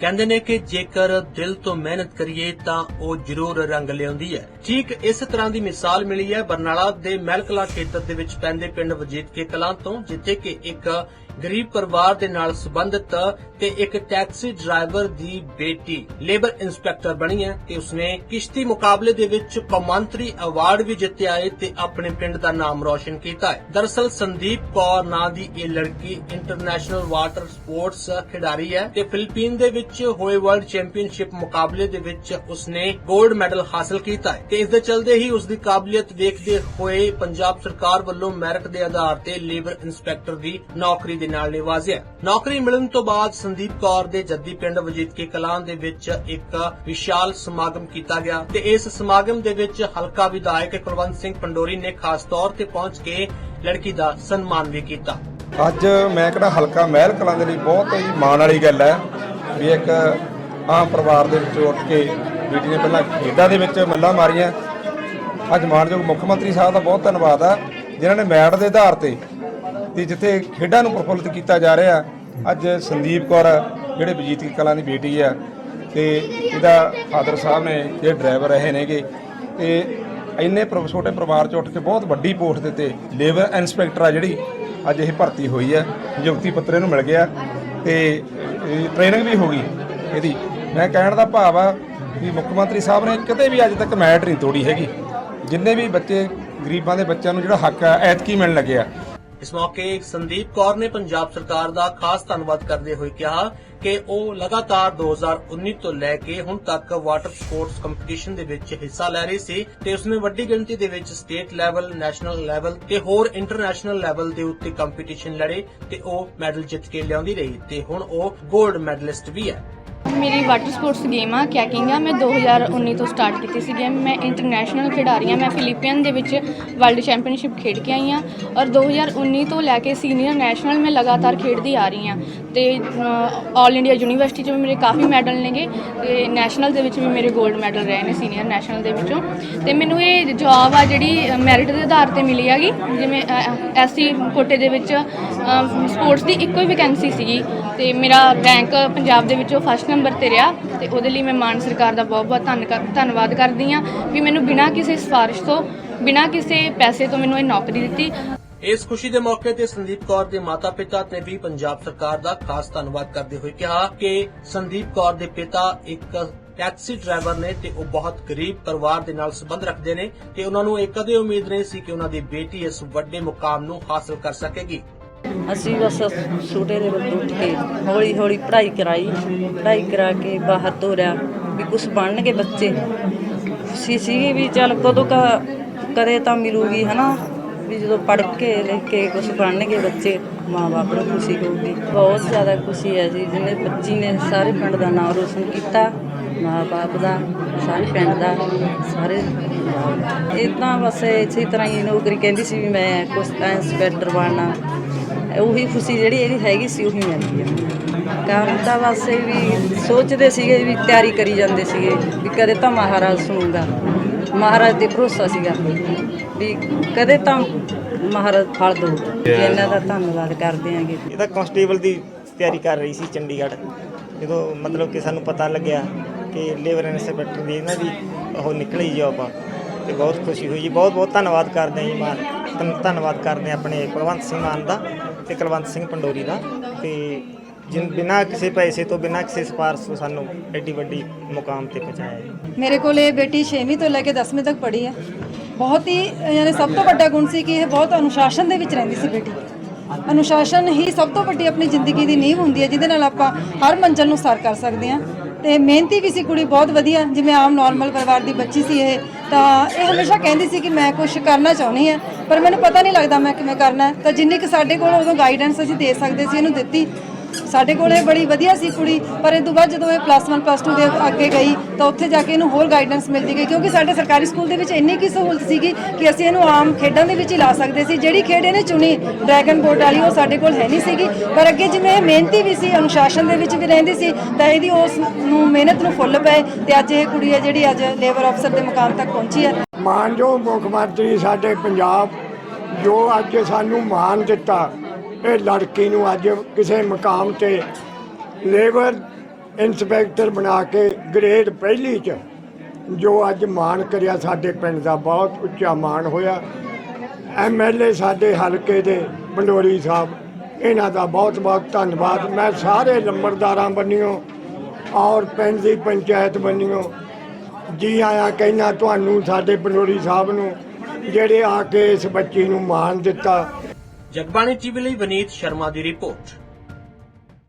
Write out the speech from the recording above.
ਕਹਿੰਦੇ ਨੇ ਕਿ ਜੇਕਰ ਦਿਲ ਤੋਂ ਮਿਹਨਤ ਕਰੀਏ ਤਾਂ ਉਹ ਜ਼ਰੂਰ ਰੰਗ ਲਿਆਉਂਦੀ ਹੈ। ਠੀਕ ਇਸ ਤਰ੍ਹਾਂ ਦੀ ਮਿਸਾਲ ਮਿਲੀ ਹੈ ਬਰਨਾਲਾ ਦੇ ਮਹਿਲਕਲਾ ਖੇਤਰ ਦੇ ਵਿੱਚ ਪੈਂਦੇ ਪਿੰਡ ਵਜੀਤਕੇ ਕਲਾਂ ਤੋਂ, ਜਿੱਥੇ ਕਿ ਇੱਕ ਗਰੀਬ ਪਰਿਵਾਰ ਦੇ ਨਾਲ ਸੰਬੰਧਿਤ ਤੇ ਇੱਕ ਟੈਕਸੀ ਡਰਾਈਵਰ ਦੀ ਬੇਟੀ ਲੇਬਰ ਇੰਸਪੈਕਟਰ ਬਣੀ ਹੈ ਤੇ ਉਸਨੇ ਕਿਸ਼ਤੀ ਮੁਕਾਬਲੇ ਦੇ ਵਿੱਚ ਕੌਮਾਂਤਰੀ ਅਵਾਰਡ ਵੀ ਜਿੱਤਿਆ ਹੈ ਤੇ ਆਪਣੇ ਪਿੰਡ ਦਾ ਨਾਮ ਰੌਸ਼ਨ ਕੀਤਾ ਹੈ। ਦਰਅਸਲ ਸੰਦੀਪ ਕੌਰ ਨਾਂ ਦੀ ਇਹ ਲੜਕੀ ਇੰਟਰਨੈਸ਼ਨਲ ਵਾਟਰ ਸਪੋਰਟਸ ਖਿਡਾਰੀ ਹੈ ਤੇ ਫਿਲੀਪੀਨ ਦੇ ਵਿੱਚ ਹੋਏ ਵਰਲਡ ਚੈਂਪੀਅਨਸ਼ਿਪ ਮੁਕਾਬਲੇ ਦੇ ਵਿੱਚ ਉਸਨੇ 골ਡ ਮੈਡਲ ਹਾਸਲ ਕੀਤਾ ਹੈ ਤੇ ਇਸ ਦੇ ਚਲਦੇ ਹੀ ਉਸ ਦੀ ਕਾਬਲੀਅਤ ਵੇਖਦੇ ਹੋਏ ਪੰਜਾਬ ਸਰਕਾਰ ਵੱਲੋਂ ਮੈਰਿਟ ਦੇ ਆਧਾਰ ਤੇ ਲੇਬਰ ਇੰਸਪੈਕਟਰ ਦੀ ਨੌਕਰੀ ਦੇ ਨਾਲ ਨਿਵਾਜ਼ਿਆ ਨੌਕਰੀ ਮਿਲਣ ਤੋਂ ਬਾਅਦ ਸੰਦੀਪ ਕੌਰ ਦੇ ਜੱਦੀ ਪਿੰਡ ਵਜੀਦ ਕਲਾਂ ਦੇ ਵਿੱਚ ਇੱਕ ਵਿਸ਼ਾਲ ਸਮਾਗਮ ਕੀਤਾ ਗਿਆ ਤੇ ਇਸ ਸਮਾਗਮ ਦੇ ਵਿੱਚ ਹਲਕਾ ਵਿਧਾਇਕ ਕੁਲਵੰਤ ਸਿੰਘ ਪੰਡੋਰੀ ਨੇ ਖਾਸ ਤੌਰ ਤੇ ਪਹੁੰਚ ਕੇ ਲੜਕੀ ਦਾ ਸਨਮਾਨ ਵੀ ਕੀਤਾ। ਅੱਜ ਮੈਂ ਕਿਹੜਾ ਹਲਕਾ ਮਹਿਲ ਕਲਾਂ ਦੇ ਲਈ ਬਹੁਤ ਹੀ ਮਾਣ ਵਾਲੀ ਗੱਲ ਹੈ ਵੀ ਇੱਕ ਆਮ ਪਰਿਵਾਰ ਦੇ ਵਿੱਚੋਂ ਉੱਠ ਕੇ ਬੇਟੀ ਨੇ ਪਹਿਲਾਂ ਖੇਡਾਂ ਦੇ ਵਿੱਚ ਮੱਲਾਂ ਮਾਰੀਆਂ। ਅੱਜ ਮਾਨਯੋਗ ਮੁੱਖ ਮੰਤਰੀ ਸਾਹਿਬ ਦਾ ਬਹੁਤ ਧੰਨਵਾਦ ਆ ਜਿਨ੍ਹਾਂ ਨੇ ਮੈਟ ਦੇ ਆਧਾਰ ਤੇ ਤੇ ਜਿੱਥੇ ਖੇਡਾਂ ਨੂੰ ਪ੍ਰਫੁੱਲਿਤ ਕੀਤਾ ਜਾ ਰਿਹਾ ਅੱਜ ਸੰਦੀਪ ਕੌਰ, ਜਿਹੜੇ ਬਜੀਤ ਕਲਾਂ ਦੀ ਬੇਟੀ ਆ, ਤੇ ਇਹਦਾ ਫਾਦਰ ਸਾਹਿਬ ਨੇ ਜਿਹੜੇ ਡਰਾਈਵਰ ਰਹੇ ਨੇਗੇ, ਤੇ ਇੰਨੇ ਛੋਟੇ ਪਰਿਵਾਰ ਚ ਉੱਠ ਕੇ ਬਹੁਤ ਵੱਡੀ ਪੋਸਟ ਦੇ ਤੇ ਲੇਬਰ ਇੰਸਪੈਕਟਰ ਆ ਜਿਹੜੀ, ਅੱਜ ਇਹ ਭਰਤੀ ਹੋਈ ਹੈ। ਨਿਯੁਕਤੀ ਪੱਤਰ ਇਹਨੂੰ ਮਿਲ ਗਿਆ ਤੇ ਟ੍ਰੇਨਿੰਗ ਵੀ ਹੋ ਗਈ ਇਹਦੀ। ਮੈਂ ਕਹਿਣ ਦਾ ਭਾਵ ਆ ਵੀ ਮੁੱਖ ਮੰਤਰੀ ਸਾਹਿਬ ਨੇ ਕਿਤੇ ਵੀ ਅੱਜ ਤੱਕ ਮੈਟ ਨਹੀਂ ਤੋੜੀ ਹੈਗੀ। ਜਿੰਨੇ ਵੀ ਬੱਚੇ, ਗਰੀਬਾਂ ਦੇ ਬੱਚਿਆਂ ਨੂੰ ਜਿਹੜਾ ਹੱਕ ਆ, ਐਤਕੀ ਮਿਲਣ ਲੱਗਿਆ। ਇਸ ਮੌਕੇ ਸੰਦੀਪ ਕੌਰ ਨੇ ਪੰਜਾਬ ਸਰਕਾਰ ਦਾ ਖਾਸ ਧੰਨਵਾਦ ਕਰਦੇ ਹੋਏ ਕਿਹਾ ਕਿ ਉਹ ਲਗਾਤਾਰ 2019 ਤੋਂ ਲੈ ਕੇ ਹੁਣ ਤੱਕ ਵਾਟਰ ਸਪੋਰਟਸ ਕੰਪੀਟੀਸ਼ਨ ਦੇ ਵਿੱਚ ਹਿੱਸਾ ਲੈ ਰਹੀ ਸੀ ਤੇ ਉਸਨੇ ਵੱਡੀ ਗਿਣਤੀ ਦੇ ਵਿੱਚ ਸਟੇਟ ਲੈਵਲ, ਨੈਸ਼ਨਲ ਲੈਵਲ ਤੇ ਹੋਰ ਇੰਟਰਨੈਸ਼ਨਲ ਲੈਵਲ ਦੇ ਉੱਤੇ ਕੰਪੀਟੀਸ਼ਨ ਲੜੇ ਤੇ ਉਹ ਮੈਡਲ ਜਿੱਤ ਕੇ ਲਿਆਉਂਦੀ ਰਹੀ ਤੇ ਹੁਣ ਉਹ 골ਡ ਮੈਡਲਿਸਟ ਵੀ ਹੈ। ਮੇਰੀ ਵਾਟਰ ਸਪੋਰਟਸ ਗੇਮ ਆ, ਕੈਕਿੰਗ ਆ, ਮੈਂ 2019 ਤੋਂ ਸਟਾਰਟ ਕੀਤੀ ਸੀ ਗੇਮ। ਮੈਂ ਇੰਟਰਨੈਸ਼ਨਲ ਖਿਡਾਰੀ ਆ, ਮੈਂ ਫਿਲੀਪੀਅਨ ਦੇ ਵਿੱਚ ਵਰਲਡ ਚੈਂਪੀਅਨਸ਼ਿਪ ਖੇਡ ਕੇ ਆਈ ਆ ਔਰ 2019 ਤੋਂ ਲੈ ਕੇ ਸੀਨੀਅਰ ਨੈਸ਼ਨਲ ਮੈਂ ਲਗਾਤਾਰ ਖੇਡਦੀ ਆ ਰਹੀ ਆ। ਤੇ ਆਲ ਇੰਡੀਆ ਯੂਨੀਵਰਸਿਟੀ 'ਚ ਵੀ ਮੇਰੇ ਕਾਫੀ ਮੈਡਲ ਨੇਗੇ ਤੇ ਨੈਸ਼ਨਲ ਦੇ ਵਿੱਚ ਵੀ ਮੇਰੇ 골ਡ ਮੈਡਲ ਰਹੇ ਨੇ ਸੀਨੀਅਰ ਨੈਸ਼ਨਲ ਦੇ ਵਿੱਚੋਂ। ਤੇ ਮੈਨੂੰ ਇਹ ਜੌਬ ਆ ਜਿਹੜੀ ਮੈਰਿਟ ਦੇ ਆਧਾਰ ਤੇ ਮਿਲੀ ਹੈਗੀ। ਜਿਵੇਂ ਐਸਸੀ ਕੋਟੇ ਦੇ ਵਿੱਚ ਸਪੋਰਟਸ ਦੀ ਇੱਕੋ ਹੀ ਵੈਕੈਂਸੀ ਸੀਗੀ। ਤੇ ਮੇਰਾ ਰੈਂਕ ਪੰਜਾਬ ਦੇ ਵਿੱਚੋਂ ਫਸਟ ਨੰਬਰ ਤੇ ਰਿਹਾ ਤੇ ਉਹਦੇ ਲਈ ਮੈਂ ਮਾਨ ਸਰਕਾਰ ਦਾ ਬਹੁਤ ਬਹੁਤ ਧੰਨਵਾਦ ਕਰਦੀ ਆ ਵੀ ਮੈਨੂੰ ਬਿਨਾਂ ਕਿਸੇ ਸਿਫਾਰਿਸ਼ ਤੋਂ, ਬਿਨਾਂ ਕਿਸੇ ਪੈਸੇ ਤੋਂ ਮੈਨੂੰ ਇਹ ਨੌਕਰੀ ਦਿੱਤੀ। ਇਸ ਖੁਸ਼ੀ ਦੇ ਮੌਕੇ ਤੇ ਸੰਦੀਪ ਕੌਰ ਦੇ ਮਾਤਾ-ਪਿਤਾ ਨੇ ਵੀ ਪੰਜਾਬ ਸਰਕਾਰ ਦਾ ਖਾਸ ਧੰਨਵਾਦ ਕਰਦੇ ਹੋਏ ਕਿਹਾ ਕਿ ਸੰਦੀਪ ਕੌਰ ਦੇ ਪਿਤਾ ਇੱਕ ਟੈਕਸੀ ਡਰਾਈਵਰ ਨੇ ਤੇ ਉਹ ਬਹੁਤ ਗਰੀਬ ਪਰਿਵਾਰ ਦੇ ਨਾਲ ਸੰਬੰਧ ਰੱਖਦੇ ਨੇ ਤੇ ਉਹਨਾਂ ਨੂੰ ਇਹ ਕਦੇ ਉਮੀਦ ਨਹੀਂ ਸੀ ਕਿ ਉਹਨਾਂ ਦੀ ਬੇਟੀ ਇਸ ਵੱਡੇ ਮੁਕਾਮ ਨੂੰ ਹਾਸਲ ਕਰ ਸਕੇਗੀ। ਅਸੀਂ ਬਸ ਛੋਟੇ ਦੇ ਵੱਲ ਉੱਠ ਕੇ ਹੌਲੀ ਹੌਲੀ ਪੜ੍ਹਾਈ ਕਰਾਈ, ਪੜ੍ਹਾਈ ਕਰਾ ਕੇ ਬਾਹਰ ਤੋਰਿਆ ਵੀ ਕੁਝ ਬਣਨਗੇ ਬੱਚੇ। ਸੀ ਸੀਗੀ ਵੀ ਚੱਲ ਕਦੋਂ ਕਾ ਕਦੇ ਤਾਂ ਮਿਲੂਗੀ, ਹਨਾ? ਵੀ ਜਦੋਂ ਪੜ੍ਹ ਕੇ ਲਿਖ ਕੇ ਕੁਝ ਬਣਨਗੇ ਬੱਚੇ, ਮਾਂ-ਬਾਪ ਨੂੰ ਖੁਸ਼ੀ ਹੋਊਗੀ। ਬਹੁਤ ਜ਼ਿਆਦਾ ਖੁਸ਼ੀ ਹੈ ਜੀ ਜਿਹਨੇ ਬੱਚੀ ਨੇ ਸਾਰੇ ਪਿੰਡ ਦਾ ਨਾਮ ਰੋਸ਼ਨ ਕੀਤਾ, ਮਾਂ-ਬਾਪ ਦਾ, ਸਾਰੇ ਪਿੰਡ ਦਾ, ਸਾਰੇ। ਇਦਾਂ ਬਸ ਇਸੇ ਤਰ੍ਹਾਂ ਹੀ ਨੌਕਰੀ ਕਹਿੰਦੀ ਸੀ ਵੀ ਮੈਂ ਕੁਛ ਤਾਂ ਇੰਸਪੈਕਟਰ ਬਣਨਾ। ਉਹੀ ਖੁਸ਼ੀ ਜਿਹੜੀ ਇਹਦੀ ਹੈਗੀ ਸੀ ਉਹੀ ਮਿਲਦੀ ਹੈ। ਕੰਮ ਤਾਂ ਬਸ ਇਹ ਵੀ ਸੋਚਦੇ ਸੀਗੇ ਵੀ ਤਿਆਰੀ ਕਰੀ ਜਾਂਦੇ ਸੀਗੇ ਵੀ ਕਦੇ ਤਾਂ ਮਹਾਰਾਜ ਸੁਣੂਗਾ ਮਹਾਰਾਜ ਤੇ ਭਰੋਸਾ ਸੀਗਾ ਵੀ ਕਦੇ ਤਾਂ ਮਹਾਰਾਜ ਫਲ ਦਊ। ਇਹਨਾਂ ਦਾ ਧੰਨਵਾਦ ਕਰਦੇ ਆਂਗੇ। ਇਹ ਤਾਂ ਕਾਂਸਟੇਬਲ ਦੀ ਤਿਆਰੀ ਕਰ ਰਹੀ ਸੀ ਚੰਡੀਗੜ੍ਹ। ਜਦੋਂ ਮਤਲਬ ਕਿ ਸਾਨੂੰ ਪਤਾ ਲੱਗਿਆ ਕਿ ਲੇਬਰ ਇੰਸਪੈਕਟਰ ਦੀ ਇਹਨਾਂ ਦੀ ਉਹ ਨਿਕਲੀ ਜੋਬ ਆ ਤੇ ਬਹੁਤ ਖੁਸ਼ੀ ਹੋਈ ਜੀ ਬਹੁਤ ਬਹੁਤ ਧੰਨਵਾਦ ਕਰਦੇ ਹਾਂ ਜੀ ਮਾਨ ਧੰਨ- ਧੰਨਵਾਦ ਕਰਦੇ ਹਾਂ ਆਪਣੇ ਕੁਲਵੰਤ ਸਿੰਘ ਮਾਨ ਦਾ ਤੇ ਕੁਲਵੰਤ ਸਿੰਘ ਪੰਡੋਰੀ ਦਾ ਤੇ ਜਿਨ ਬਿਨਾਂ ਕਿਸੇ ਪੈਸੇ ਤੋਂ, ਬਿਨਾਂ ਕਿਸੇ ਸਿਫਾਰਸ਼ ਤੋਂ ਸਾਨੂੰ ਐਡੀ ਵੱਡੀ ਮੁਕਾਮ ਤੇ ਪਹੁੰਚਾਇਆ ਜੀ। ਮੇਰੇ ਕੋਲ ਇਹ ਬੇਟੀ 6ਵੀਂ ਤੋਂ ਲੈ ਕੇ 10ਵੀਂ ਤੱਕ ਪੜ੍ਹੀ ਹੈ। ਬਹੁਤ ਹੀ, ਯਾਨੀ ਸਭ ਤੋਂ ਵੱਡਾ ਗੁਣ ਸੀ ਕਿ ਇਹ ਬਹੁਤ ਅਨੁਸ਼ਾਸਨ ਦੇ ਵਿੱਚ ਰਹਿੰਦੀ ਸੀ ਬੇਟੀ। ਅਨੁਸ਼ਾਸਨ ਹੀ ਸਭ ਤੋਂ ਵੱਡੀ ਆਪਣੀ ਜ਼ਿੰਦਗੀ ਦੀ ਨੀਂਹ ਹੁੰਦੀ ਹੈ, ਜਿਹਦੇ ਨਾਲ ਆਪਾਂ ਹਰ ਮੰਜ਼ਲ ਨੂੰ ਸਰ ਕਰ ਸਕਦੇ ਹਾਂ। ਤੇ ਮਿਹਨਤੀ ਵੀ ਸੀ ਕੁੜੀ, ਬਹੁਤ ਵਧੀਆ। ਜਿਵੇਂ ਆਮ ਨਾਰਮਲ ਪਰਿਵਾਰ ਦੀ ਬੱਚੀ ਸੀ ਇਹ, ਤਾਂ ਇਹ ਹਮੇਸ਼ਾ ਕਹਿੰਦੀ ਸੀ ਕਿ ਮੈਂ ਕੁਝ ਕਰਨਾ ਚਾਹੁੰਦੀ ਹਾਂ, ਪਰ ਮੈਨੂੰ ਪਤਾ ਨਹੀਂ ਲੱਗਦਾ ਮੈਂ ਕਿਵੇਂ ਕਰਨਾ ਤਾਂ ਜਿੰਨੀ ਕਿ ਸਾਡੇ ਕੋਲ ਉਦੋਂ ਗਾਈਡੈਂਸ ਅਸੀਂ ਦੇ ਸਕਦੇ ਸੀ, ਇਹਨੂੰ ਦਿੱਤੀ। ਸਾਡੇ ਕੋਲ ਇਹ ਬੜੀ ਵਧੀਆ ਸੀ ਕੁੜੀ, ਪਰ ਇਹ ਤੋਂ ਬਾਅਦ ਜਦੋਂ ਇਹ ਪਲੱਸ 1 ਪਲੱਸ 2 ਦੇ ਅੱਗੇ ਗਈ, ਤਾਂ ਉੱਥੇ ਜਾ ਕੇ ਇਹਨੂੰ ਹੋਰ ਗਾਈਡੈਂਸ ਮਿਲਦੀ ਗਈ, ਕਿਉਂਕਿ ਸਾਡੇ ਸਰਕਾਰੀ ਸਕੂਲ ਦੇ ਵਿੱਚ ਇੰਨੀ ਕੀ ਸਹੂਲਤ ਸੀਗੀ ਕਿ ਅਸੀਂ ਇਹਨੂੰ ਆਮ ਖੇਡਾਂ ਦੇ ਵਿੱਚ ਹੀ ਲਾ ਸਕਦੇ ਸੀ। ਜਿਹੜੀ ਖੇਡ ਇਹਨੇ ਚੁਣੀ ਡਰੈਗਨ ਬੋਟ ਵਾਲੀ, ਉਹ ਸਾਡੇ ਕੋਲ ਹੈ ਨਹੀਂ ਸੀਗੀ। ਪਰ ਅੱਗੇ ਜਿਵੇਂ ਇਹ ਮਿਹਨਤੀ ਵੀ ਸੀ, ਅਨੁਸ਼ਾਸਨ ਦੇ ਵਿੱਚ ਵੀ ਰਹਿੰਦੀ ਸੀ, ਤਾਂ ਇਹਦੀ ਉਸ ਨੂੰ ਮਿਹਨਤ ਨੂੰ ਫੁੱਲ ਪਏ ਤੇ ਅੱਜ ਇਹ ਕੁੜੀ ਹੈ ਜਿਹੜੀ ਅੱਜ ਲੇਬਰ ਅਫਸਰ ਦੇ ਮੁਕਾਮ ਤੱਕ ਪਹੁੰਚੀ ਹੈ। ਮਾਨਯੋਗ ਮੁੱਖ ਮੰਤਰੀ ਸਾਡੇ ਪੰਜਾਬ, ਜੋ ਅੱਜ ਸਾਨੂੰ ਮਾਨ ਦਿੱਤਾ ਇਹ ਲੜਕੀ ਨੂੰ ਅੱਜ ਕਿਸੇ ਮਕਾਮ ਤੇ ਲੇਬਰ ਇੰਸਪੈਕਟਰ ਬਣਾ ਕੇ ਗ੍ਰੇਡ ਪਹਿਲੀ ਚ, ਜੋ ਅੱਜ ਮਾਣ ਕਰਿਆ ਸਾਡੇ ਪਿੰਡ ਦਾ, ਬਹੁਤ ਉੱਚਾ ਮਾਣ ਹੋਇਆ। ਐਮਐਲਏ ਸਾਡੇ ਹਲਕੇ ਦੇ ਬੰਡੋਰੀ ਸਾਹਿਬ, ਇਹਨਾਂ ਦਾ ਬਹੁਤ ਬਹੁਤ ਧੰਨਵਾਦ। ਮੈਂ ਸਾਰੇ ਲੰਬੜਦਾਰਾਂ ਬੰਨਿਓ ਔਰ ਪਿੰਡ ਦੀ ਪੰਚਾਇਤ ਬੰਨਿਓ, ਜੀ ਆਇਆ ਕਹਿਣਾ, ਤੁਹਾਨੂੰ ਸਾਡੇ ਬੰਡੋਰੀ ਸਾਹਿਬ ਨੂੰ, ਜਿਹੜੇ ਆ ਕੇ ਇਸ ਬੱਚੀ ਨੂੰ ਮਾਣ ਦਿੱਤਾ ਜਗਬਾਣੀ ਟੀਵੀ ਲਈ ਵਿਨੀਤ ਸ਼ਰਮਾ ਦੀ ਰਿਪੋਰਟ।